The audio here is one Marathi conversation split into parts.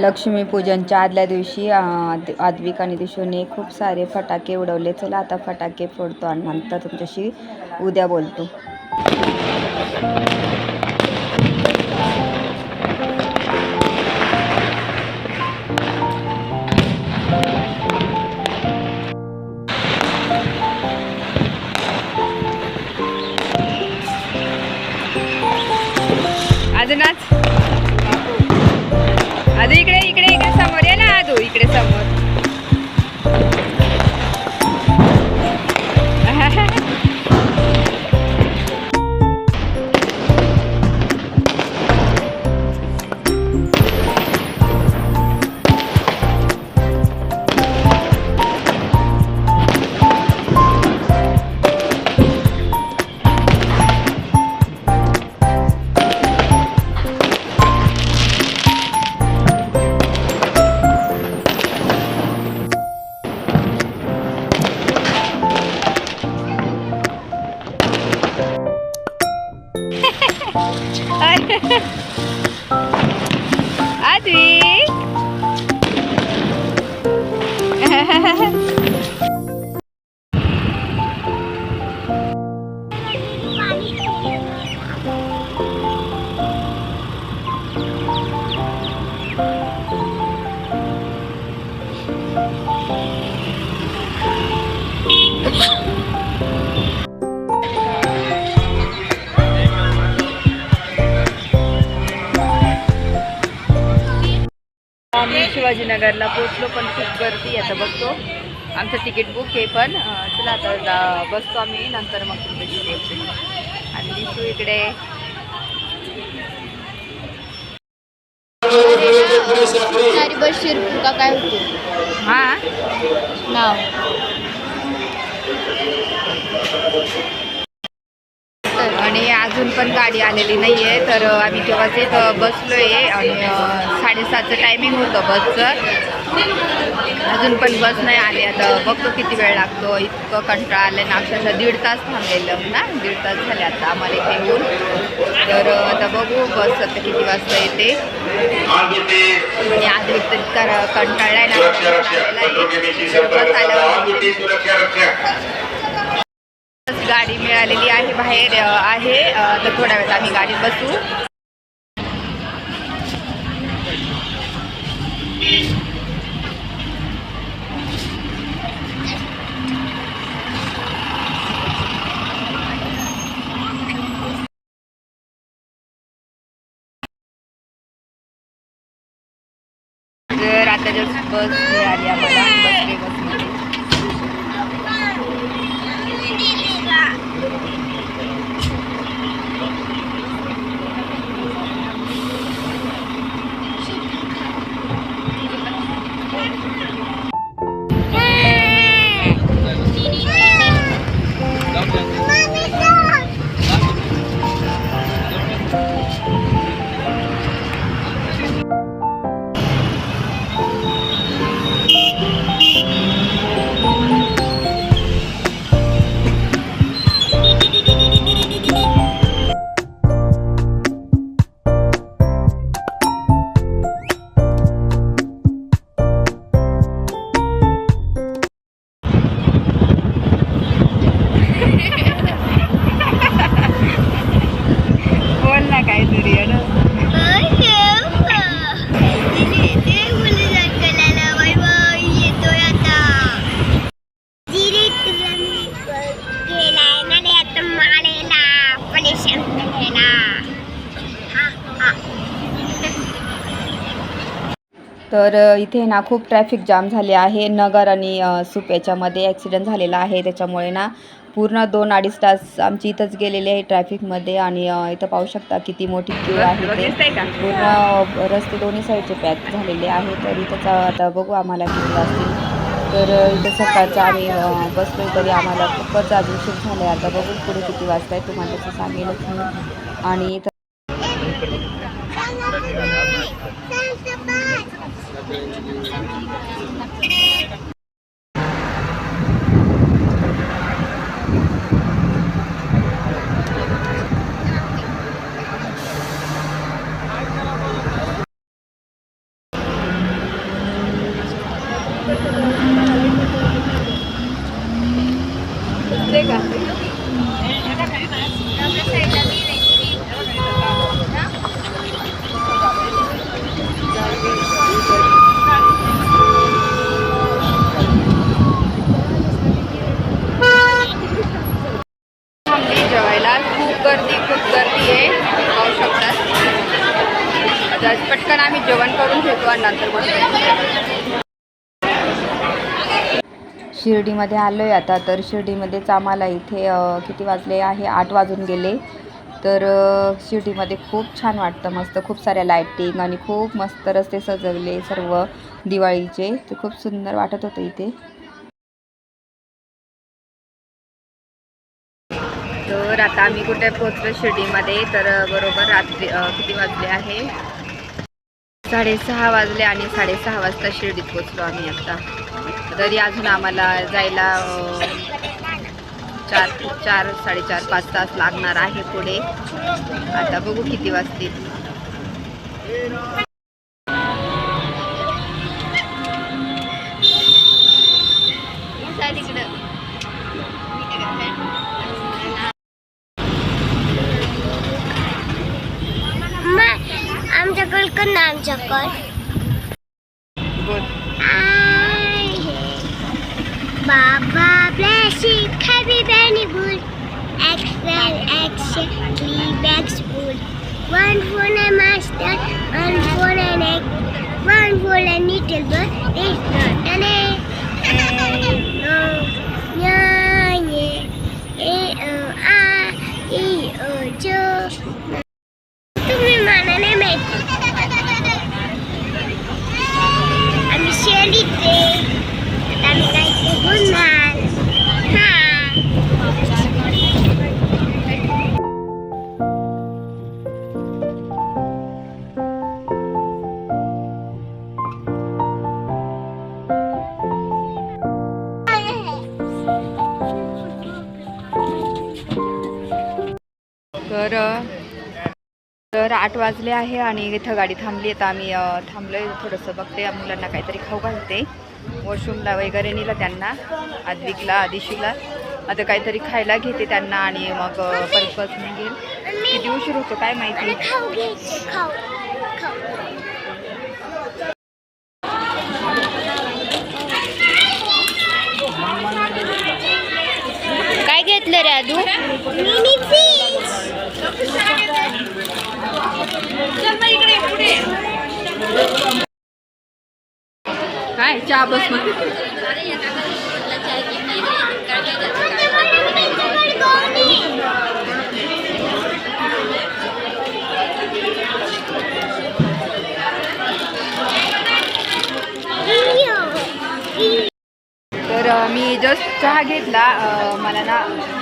लक्ष्मीपूजनच्या आदल्या दिवशी आद्विक आणि दिशोने खूप सारे फटाके उडवले. चला आता फटाके फोडतो आणि नंतर तुमच्याशी उद्या बोलतो. अजूनच इकडे इकडे इकडे समोर ये ना आदू इकडे समोर. आद्विक आम्ही शिवाजीनगरला पोचलो पण खूप गर्दी आहे आता बघतो आमचं तिकीट बुक आहे पण चला आता बसतो आम्ही नंतर मग तुमच्याशी बोलतो आणि दिसू इकडे बस शिरपूर का काय होते हा नाव तर आणि अजून पण गाडी आलेली नाही आहे तर आम्ही तेव्हाच इथं बसलो आहे आणि साडेसातचं टायमिंग होतं बसचं. अजून पण बस नाही आली. आता बघतो किती वेळ लागतो. इतकं कंटाळा आलं ना अक्षरशः दीड तास थांबलेलं ना? दीड तास झाले आता आम्हाला इथे येऊन. तर आता बघू बस आता किती वाजता येते. आणि आज तर कर- कंटाळलाय ना? बस आल्यावर गाडी मिळालेली आहे बाहेर आहे. तर थोड्या वेळात आम्ही गाडीत बसू. तर आता जस्ट बस तर इथे ना खूप ट्रॅफिक जाम झाले आहे. नगर आणि सुप याच्यामध्ये ॲक्सिडेंट झालेला आहे. त्याच्यामुळे ना पूर्ण दोन अडीच तास आमची इथंच गेलेले आहे ट्रॅफिकमध्ये आणि इथं पाहू शकता किती मोठी क्यू आहे ते. पूर्ण रस्ते दोन्ही साईडचे पॅक झालेले आहे. तर इथंच आता बघू आम्हाला किती वाजतील. तर इथं सकाळचं आम्ही बसलो तरी आम्हाला खूपच आज उशीर झाला आहे आता बघू पुढे किती वाजता आहे तुम्हाला तसं सांगेलच मी. आणि इथं Gracias. गर्दी खूप गर्दी आहे पाहू पटकन आम्ही जेवण करून घेतो आणि नंतर शिर्डीमध्ये आलो आहे आता तर शिर्डीमध्येच आम्हाला इथे किती वाजले आहे? आठ वाजून गेले. तर शिर्डीमध्ये खूप छान वाटतं मस्त खूप साऱ्या लायटिंग आणि खूप मस्त रस्ते सजवले सर्व दिवाळीचे. ते खूप सुंदर वाटत होतं इथे. तर आता आम्ही कुठे पोहोचलो शिर्डीमध्ये? तर बरोबर रात्री किती वाजले आहे? साडेसहा वाजले आणि साडेसहा वाजता शिर्डीत पोचलो आम्ही आता. तरी अजून आम्हाला जायला चार चार साडेचार पाच तास लागणार आहे पुढे. आता बघू किती वाजतील. आमच्याकडे कर आमच्याकडे? One for a master, one for an egg, one for a little bird. It's not वाजले आहे आणि इथं गाडी थांबली आहे. तर आम्ही थांबलो थांबलोय. थोडंसं बघते. या मुलांना काहीतरी खाऊ घालते. वॉशरूमला वगैरे नेलं त्यांना. आद्विकला आदिशीला आता काहीतरी खायला घेते त्यांना आणि मग परत बस निघेल किती उशीर होतो काय माहिती? काय घेतलं रे आदू? काय बस तर मी जस्ट चहा घेतला. मला ना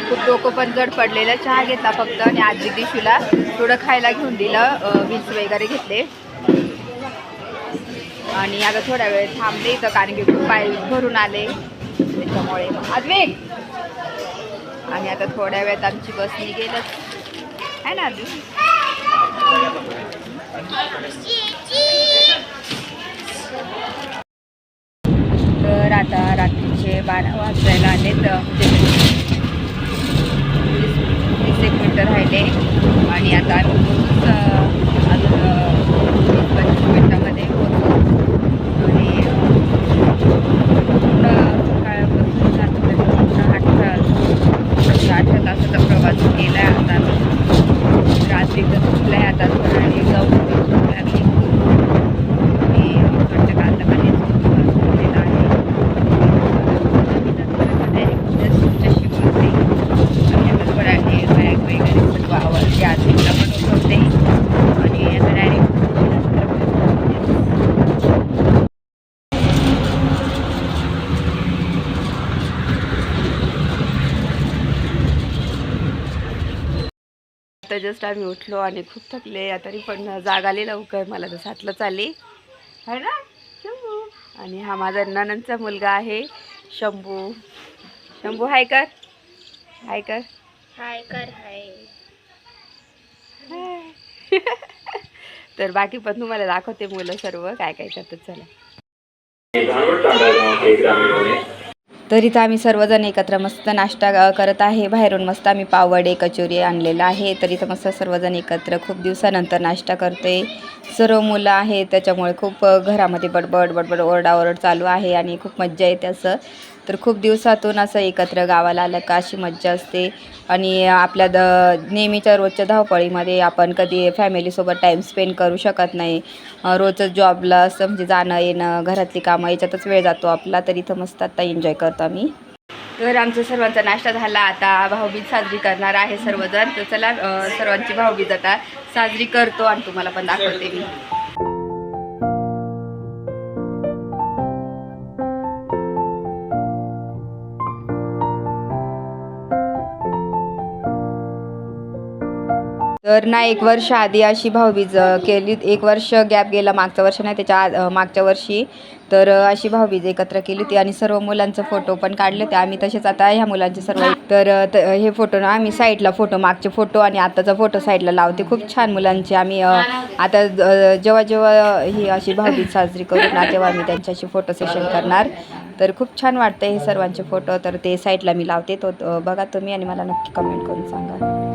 खूप डोकं पण जड पडलेलं. चहा घेतला फक्त आणि आजी दिशूला थोडं खायला घेऊन दिलं. बीच वगैरे घेतले. आणि आता थोड्या वेळ थांबले इथं कारण की खूप पाय भरून आले. त्याच्यामुळे अद्वेक! आणि आता थोड्या वेळात आमची बस निघेलच. आहे ना अजून तर आता रात्रीचे बारा वाजायला आले तर वीस एक मिनटं राहिले. आणि आता आम्ही पोहोचूच अं, अजून अं, वीस पंचवीस मिनटामध्ये पोहोचू आणि अं, पूर्ण सकाळपासून रात्रपर्यंत पूर्ण अठरा अठरा तासाचा प्रवास केला आहे आता आम्ही रात्री तर चुकलं आहे आता थोडा आणि जाऊन भूक लागली आणि स्वच्छ कांदा पाणी झालेला आहे डायरेक्ट तुमच्याशी बोलते आणि आता थोडा हे बॅग वगैरे सर्व आवडते आजीला पण उठवते आणि आता डायरेक्ट आता जस्ट आम्ही उठलो आणि खूप थकले. तरी पण जाग आली लवकर. मला तर सातलाच आली. है ना? शंभू. आणि हा माझा ननंदचा मुलगा आहे. शंभू. शंभू हाय कर. हाय कर. हाय कर हाय तर बाकी पण तुम्हाला दाखवते मुलं सर्व. काय काय करतात चला. तर इथं आम्ही सर्वजण एकत्र मस्त नाश्ता करत आहे. बाहेरून मस्त आम्ही पावडे कचोरी आणलेला आहे. तर इथं मस्त सर्वजण एकत्र खूप दिवसानंतर नाश्ता करते सर्व मुलं आहेत. त्याच्यामुळे खूप घरामध्ये बडबड बडबड ओरडाओरड चालू आहे आणि खूप मज्जा येते असं. तर खूप दिवसातून असं एकत्र गावाला आलं का अशी मज्जा असते. आणि आपल्या द नेहमीच्या रोजच्या धावपळीमध्ये आपण कधी फॅमिलीसोबत टाईम स्पेंड करू शकत नाही. रोजच जॉबला असं म्हणजे जाणं येणं घरातली कामं याच्यातच वेळ जातो आपला तर इथं मस्त आत्ता एन्जॉय करतो आम्ही. तर आमचा सर्वांचा नाश्ता झाला. आता भाऊबीज साजरी करणार आहे सर्वजण. तर चला सर्वांची भाऊबीज आता साजरी करतो आणि तुम्हाला पण दाखवते मी. तर ना एक वर्ष आधी अशी भाऊबीज केली. एक वर्ष गॅप गेला मागच्या वर्ष नाही त्याच्या आ- मागच्या वर्षी. तर अशी भाऊबीज एकत्र केली होती आणि सर्व मुलांचे फोटो पण काढले होते. आम्ही तसेच आता ह्या मुलांचे सर्व तर हे फोटो ना आम्ही साईडला फोटो मागचे फोटो आणि आताचा फोटो साईडला लावते. खूप छान मुलांचे. आम्ही आता जेव्हा जेव्हा ही अशी भाऊबीज साजरी करू ना तेव्हा मी त्यांच्याशी फोटो सेशन करणार. तर खूप छान वाटतं हे सर्वांचे फोटो. तर ते साईडला मी लावते. तो बघा तुम्ही आणि मला नक्की कमेंट करून सांगा.